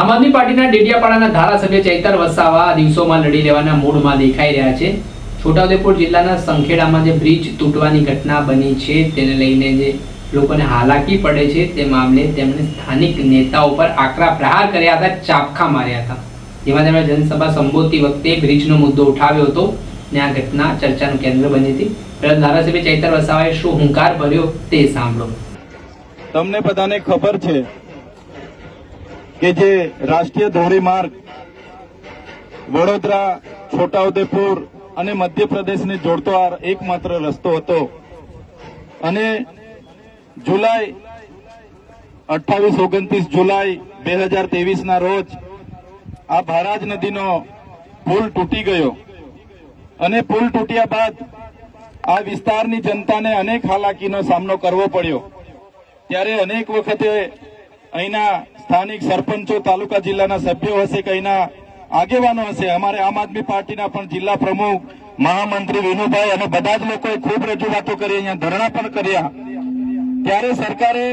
આમ આદમી પાર્ટીના ડેડિયાપાડાના ધારાસભ્ય ચૈતર વસાવા દિવસોમાં લડી લેવાના મૂડમાં દેખાઈ રહ્યા છે. છોટાઉદેપુર જિલ્લાના સંખેડામાં જે બ્રિજ તૂટવાની ઘટના બની છે, તેને લઈને જે લોકોને હાલાકી પડે છે, તે મામલે તેમણે સ્થાનિક નેતાઓ પર આકરા પ્રહાર કર્યા હતા, ચાપખા માર્યા હતા. જેમાં તેમણે જનસભા સંબોધતી વખતે બ્રિજનો મુદ્દો ઉઠાવ્યો હતો ને આ ઘટના ચર્ચાનું કેન્દ્ર બની હતી. પરંતુ ધારાસભ્ય ચૈતર વસાવાએ શું હુંકાર ભર્યો તે સાંભળો. તમને બધાને ખબર છે કે જે રાષ્ટ્રીય ધોરીમાર્ગ વડોદરા, છોટાઉદેપુર અને મધ્યપ્રદેશને જોડતો આ એકમાત્ર રસ્તો હતો. અને જુલાઈ અઠ્ઠાવીસ, ઓગણત્રીસ જુલાઈ બે હજાર ના રોજ આ ભારાજ નદીનો પુલ તૂટી ગયો. અને પુલ તૂટ્યા બાદ આ વિસ્તારની જનતાને અનેક હાલાકીનો સામનો કરવો પડ્યો. ત્યારે અનેક વખતે અહીંના સ્થાનિક સરપંચો, તાલુકા જિલ્લાના સભ્યો હશે કે અહીંના આગેવાનો હશે? અમારે આમ આદમી પાર્ટીના પણ જિલ્લા પ્રમુખ મહામંત્રી વિનુભાઈ અને બધા જ લોકોએ ખૂબ રજૂઆતો કરી, અહીંયા ધરણા પણ કર્યા. ત્યારે સરકારે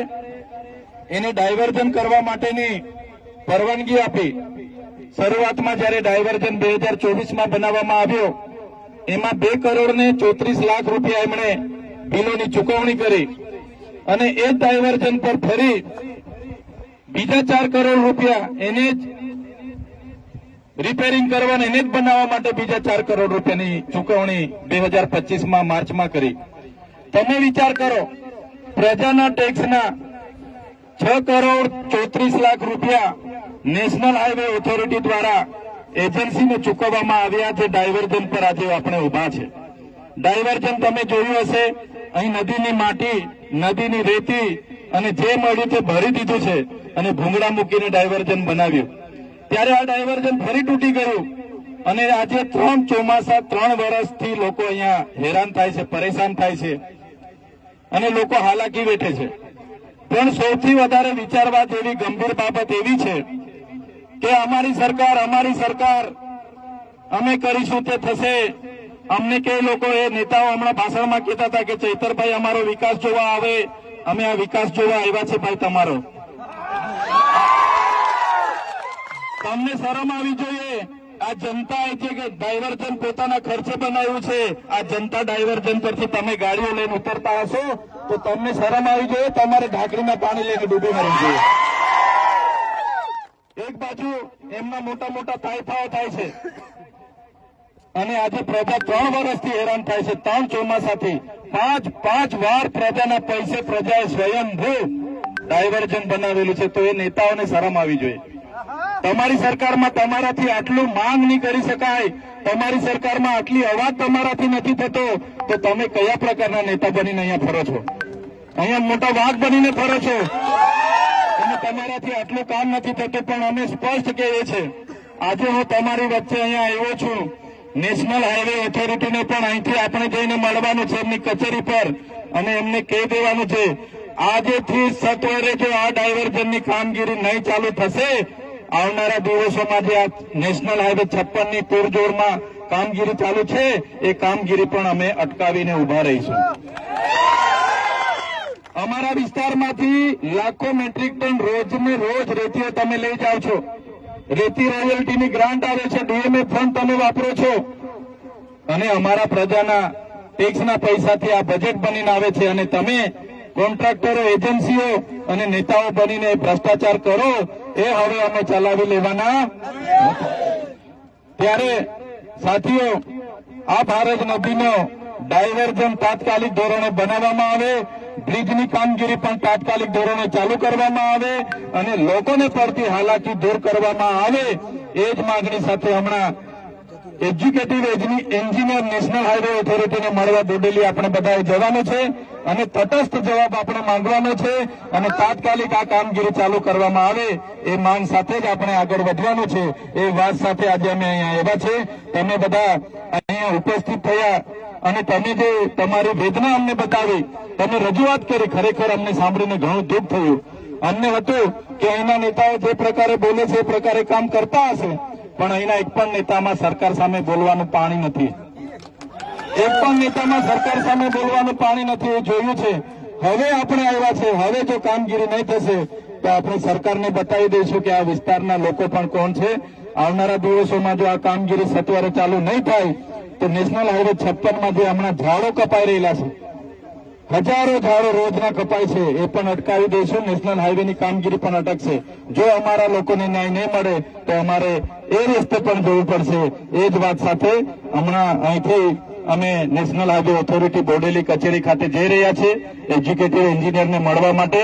એને ડાયવર્ઝન કરવા માટેની પરવાનગી આપી. શરૂઆતમાં જ્યારે ડાયવર્ઝન બે હજાર ચોવીસમાં બનાવવામાં આવ્યો, એમાં બે કરોડ ને ચોત્રીસ લાખ રૂપિયા એમણે બિલોની ચુકવણી કરી. અને એ ડાયવર્ઝન પર ફરી બીજા ચાર કરોડ રૂપિયા એને જ રિપેરિંગ કરવાને, એને જ બનાવવા માટે બીજા ચાર કરોડ રૂપિયાની ચુકવણી બે હજાર પચીસમાં માર્ચમાં કરી. તમે વિચાર કરો, પ્રજાના ટેક્સના છ કરોડ ચોત્રીસ લાખ રૂપિયા નેશનલ હાઈવે ઓથોરિટી દ્વારા એજન્સીને ચૂકવવામાં આવ્યા જે ડાયવર્ઝન પર આજે આપણે ઊભા છે. ડાયવર્ઝન તમે જોયું હશે, અહીં નદીની માટી, નદીની રેતી અને જે મળ્યું તે ભરી દીધું છે અને ભૂંગળા મૂકીને ડાયવર્ઝન બનાવ્યું. ત્યારે આ ડાયવર્ઝન ફરી તૂટી ગયું અને આજે ત્રણ ચોમાસા, ત્રણ વર્ષથી લોકો અહીંયા હેરાન થાય છે, પરેશાન થાય છે અને લોકો હાલાકી વેઠે છે. પણ સૌથી વધારે વિચારવા જેવી ગંભીર બાબત એવી છે કે અમારી સરકાર અમારી સરકાર, અમે કરીશું તે થશે. અમને કે લોકો એ નેતાઓ હમણાં ભાષણમાં કહેતા હતા કે ચૈતરભાઈ, અમારો વિકાસ જોવા આવે અમે આ વિકાસ જોવા આવ્યા છે ભાઈ તમારો. તમને શરમ આવી જોઈએ. આ જનતા એ છે કે ડાયવર્જન પોતાના ખર્ચે બનાવ્યું છે. આ જનતા ડાયવર્જન પરથી તમે ગાડીઓ લઈને ઉતરતા હશો, તો તમને શરમ આવી જોઈએ. તમારે ઢાંકણીમાં પાણી લઈને ડૂબી મરવું જોઈએ. એક બાજુ એમના મોટા મોટા ફાયફાઓ થાય છે. અને આજે પ્રજા ત્રણ વર્ષથી હેરાન થાય છે, ત્રણ ચોમાસાથી. પાંચ પાંચ વાર પ્રજાના પૈસે પ્રજાએ સ્વયંભૂ ડાયવર્ઝન બનાવેલું છે, તો એ નેતાઓને શરમ આવી જોઈએ. તમારી સરકારમાં તમારાથી આટલું માંગ નહીં કરી શકાય. તમારી સરકારમાં આટલી અવાજ તમારાથી નથી થતો. તો તમે કયા પ્રકારના નેતા બનીને અહીંયા ફરો છો? અહીંયા મોટા વાઘ બનીને ફરો છો? અને તમારાથી આટલું કામ નથી થતું, પણ અમે સ્પષ્ટ કહીએ છે આજે હું તમારી વચ્ચે અહીંયા આવ્યો છું. નેશનલ હાઈવે ઓથોરિટીને પણ અહીંથી આપણે જઈને મળવાનું છે એમની કચેરી પર. અને એમને કહી દેવાનું છે, આજેથી સત્વરે જો આ ડાયવર્ઝનની કામગીરી નહીં ચાલુ થશે, આવનારા દિવસોમાં જે આ નેશનલ હાઈવે છપ્પનની પૂરજોડમાં કામગીરી ચાલુ છે, એ કામગીરી પણ અમે અટકાવીને ઊભા રહીશું. અમારા વિસ્તારમાંથી લાખો મેટ્રિક ટન રોજને રોજ રેતીઓ તમે લઈ જાઓ છો. રેતી રોયલ્ટીની ગ્રાન્ટ આવે છે ડીએમએ ફંડ તમે વાપરો છો. અને અમારા પ્રજાના ટેક્સના પૈસાથી આ બજેટ બનીને આવે છે અને તમે કોન્ટ્રાક્ટરો એજન્સીઓ અને નેતાઓ બનીને ભ્રષ્ટાચાર કરો, એ હવે અમે ચલાવી લેવાના ત્યારે સાથીઓ, આ ભારત નદીનો ડાયવર્ઝન તાત્કાલિક ધોરણે બનાવવામાં આવે બ્રિજની કામગીરી પણ તાત્કાલિક ધોરણે ચાલુ કરવામાં આવે અને લોકોને પડતી હાલાકી દૂર કરવામાં આવે એ જ માંગણી સાથે હમણાં એજ્યુકેટિવ એન્જિનિયર નેશનલ હાઈવે ઓથોરિટીને મળવા બોડેલી આપણે બધાએ જવાનું છે અને તટસ્થ જવાબ આપણે માંગવાનો છે અને તાત્કાલિક આ કામગીરી ચાલુ કરવામાં આવે એ માંગ સાથે જ આપણે આગળ વધવાનું છે એ વાત સાથે આજે અમે અહીંયા આવ્યા છે. તમે બધા અહીંયા ઉપસ્થિત થયા અને તમે જે તમારી વેદના અમને બતાવી, તમે રજૂઆત કરી, ખરેખર અમને સાંભળીને ઘણું દુઃખ થયું. અમને હતું કે અહીંના નેતાઓ જે પ્રકારે બોલે છે, એ પ્રકારે કામ કરતા હશે, પણ અહીંના એક પણ નેતામાં સરકાર સામે બોલવાનું પાણી નથી. એક પણ નેતામાં સરકાર સામે બોલવાનું પાણી નથી, એ જોયું છે. હવે આપણે આવ્યા છે, હવે જો કામગીરી નહીં થશે, તો આપણે સરકારને બતાવી દઈશું કે આ વિસ્તારના લોકો પણ કોણ છે. આવનારા દિવસોમાં જો આ કામગીરી સત્વરે ચાલુ નહીં થાય તો નેશનલ હાઈવે છપ્પનમાં જે હમણાં ઝાડો કપાઈ રહેલા છે. હજારો ઝાડો રોજના કપાય છે, એ પણ અટકાવી દઈશું. નેશનલ હાઈવેની કામગીરી પણ અટકશે. જો અમારા લોકોને ન્યાય નહીં મળે, તો અમારે એ રસ્તે પણ જવું પડશે. એ જ વાત સાથે હમણાં અહીંથી અમે નેશનલ હાઈવે ઓથોરિટી બોડેલી કચેરી ખાતે જઈ રહ્યા છીએ એજ્યુકેટેડ એન્જિનિયરને મળવા માટે.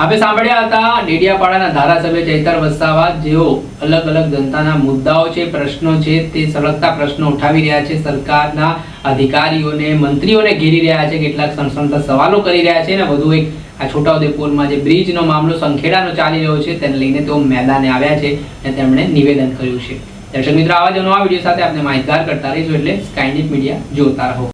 આપણે સાંભળ્યા હતા, ડેડિયાપાડાના ધારાસભ્ય ચૈતર વસાવા, જેઓ અલગ અલગ જનતાના મુદ્દાઓ છે, પ્રશ્નો છે, તે સળગતા પ્રશ્નો ઉઠાવી રહ્યા છે, સરકારના અધિકારીઓને, મંત્રીઓને ઘેરી રહ્યા છે, કેટલાક સણસણતા સવાલો કરી રહ્યા છે, અને વધુ એક આ છોટાઉદેપુરમાં જે બ્રિજનો મામલો સંખેડાનો ચાલી રહ્યો છે, તેને લઈને તેઓ મેદાને આવ્યા છે, અને તેમણે નિવેદન કર્યું છે. દર્શક મિત્રો, આવા જ નવા વીડિયો સાથે આપણે માહિતગાર કરતા રહીશું, એટલે સ્કાયનીપ મીડિયા જોતા રહો.